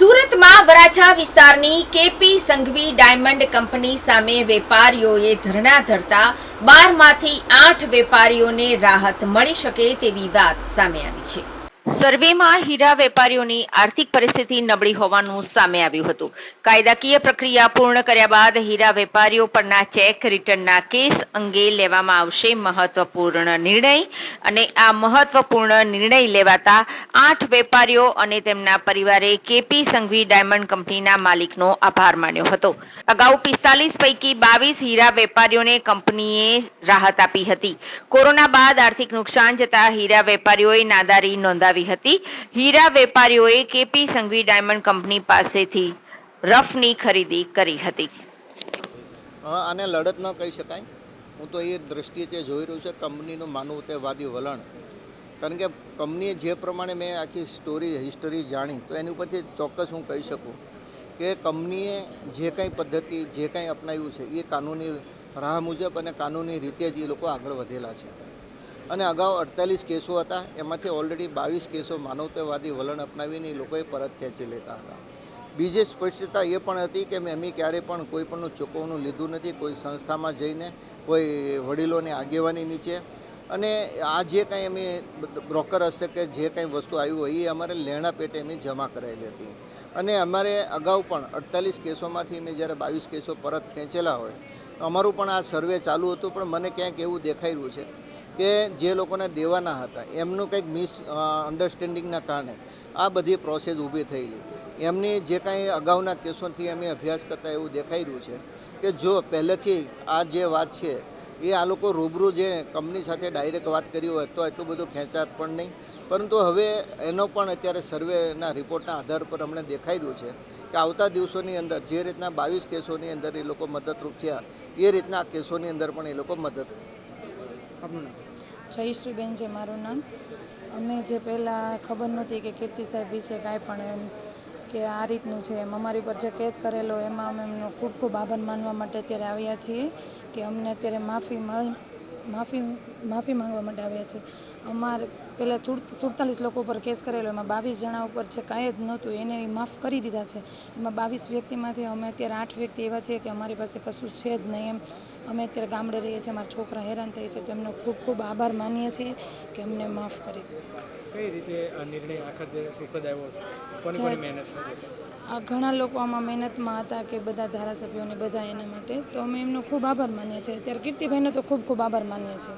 સુરતમાં વરાછા વિસ્તારની KP Sanghvi diamond company સામે વેપારીઓએ ધરણા ધરતા બારમાંથી આઠ વેપારીઓને રાહત મળી શકે તેવી વાત સામે આવી છે. સર્વેમાં હીરા વેપારીઓની આર્થિક પરિસ્થિતિ નબળી હોવાનું સામે આવ્યું હતું. કાયદાકીય પ્રક્રિયા પૂર્ણ કર્યા બાદ હીરા વેપારીઓ પરના ચેક રિટર્નના કેસ અંગે લેવામાં આવશે મહત્વપૂર્ણ નિર્ણય અને આ મહત્વપૂર્ણ નિર્ણય લેવાતા આઠ વેપારીઓ અને તેમના પરિવારે કેપી સંઘવી ડાયમંડ કંપનીના માલિકનો આભાર માન્યો હતો. અગાઉ પિસ્તાલીસ પૈકી બાવીસ હીરા વેપારીઓને કંપનીએ રાહત આપી હતી. કોરોના બાદ આર્થિક નુકસાન જતા હીરા વેપારીઓએ નાદારી નોંધાવી હતી. હીરા વેપારીઓએ કેપી સંઘવી ડાયમંડ કંપની પાસેથી રફની ખરીદી કરી હતી. આને લડત ન કહી શકાય. હું તો એ દ્રષ્ટિએ તે જોઈ રહ્યું છે, કંપનીનું માનવું તે વાદી વલણ. કારણ કે કંપનીએ જે પ્રમાણે મેં આખી સ્ટોરી હિસ્ટરી જાણી, તો એની ઉપરથી ચોક્કસ હું કહી શકું કે કંપનીએ જે કંઈ પદ્ધતિ, જે કંઈ અપનાવ્યું છે, એ કાનૂની રાહ મુજબ અને કાનૂની રીતે જ એ લોકો આગળ વધેલા છે. અને અગાઉ અડતાલીસ કેસો હતા. એમાંથી ઓલરેડી બાવીસ કેસો માનવતાવાદી વલણ અપનાવીને લોકોએ પરત ખેંચી લેતા હતા. બીજી સ્પષ્ટતા એ પણ હતી કે મેં એમની ક્યારેય પણ કોઈ પણનું ચૂકવણું લીધું નથી. કોઈ સંસ્થામાં જઈને કોઈ વડીલોની આગેવાની નીચે. અને આ જે કંઈ અમે બ્રોકર હશે કે જે કંઈ વસ્તુ આવી હોય એ અમારે લેણા પેટે એમની જમા કરાવેલી હતી. અને અમારે અગાઉ પણ અડતાલીસ કેસોમાંથી મેં જ્યારે બાવીસ કેસો પરત ખેંચેલા હોય, અમારું પણ આ સર્વે ચાલુ હતું, પણ મને ક્યાંક એવું દેખાઈ રહ્યું છે કે જે લોકોને દેવાના હતા, એમનું કંઈક મિસ અન્ડરસ્ટેન્ડિંગના કારણે આ બધી પ્રોસેસ ઊભી થયેલી. એમની જે કાંઈ અગાઉના કેસોથી અમે અભ્યાસ કરતા એવું દેખાઈ રહ્યું છે કે જો પહેલેથી આ જે વાત છે, એ આ લોકો રૂબરૂ જે કંપની સાથે ડાયરેક્ટ વાત કરી હોય તો એટલું બધું ખેંચાત પણ નહીં. પરંતુ હવે એનો પણ અત્યારે સર્વેના રિપોર્ટના આધાર પર અમને દેખાઈ રહ્યું છે કે આવતા દિવસોની અંદર જે રીતના બાવીસ કેસોની અંદર એ લોકો મદદરૂપ થયા, એ રીતના કેસોની અંદર પણ એ લોકો મદદ આપનું જયશ્રીબેન છે મારું નામ. અમે જે પહેલાં ખબર નહોતી કે કીર્તિ સાહેબ વિશે કાંઈ પણ એમ કે આ રીતનું છે એમ. અમારી ઉપર જે કેસ કરેલો એમાં અમે એમનો ખૂબ ખૂબ આભાર માનવા માટે અત્યારે આવ્યા છીએ કે અમને અત્યારે માફી માફી માફી માંગવા માટે આવ્યા છીએ અમારે પહેલાં સુડતાલીસ લોકો ઉપર કેસ કરેલો એમાં બાવીસ જણા ઉપર છે કાંઈ જ નહોતું એને માફ કરી દીધા છે. એમાં બાવીસ વ્યક્તિમાંથી અમે અત્યારે આઠ વ્યક્તિ એવા છે કે અમારી પાસે કશું છે જ નહીં એમ. અમે અત્યારે ગામડે રહીએ છીએ અમારા છોકરા હેરાન થઈ છે તો એમનો ખૂબ ખૂબ આભાર માનીએ છીએ કે અમને માફ કરી. કઈ રીતે આ નિર્ણય સુખદ આવ્યો મહેનત ઘણા લોકો આમાં મહેનતમાં હતા કે બધા ધારાસભ્યોને બધા એના માટે તો અમે એમનો ખૂબ આભાર માનીએ છીએ. અત્યારે કીર્તિભાઈનો તો ખૂબ ખૂબ આભાર માનીએ છીએ.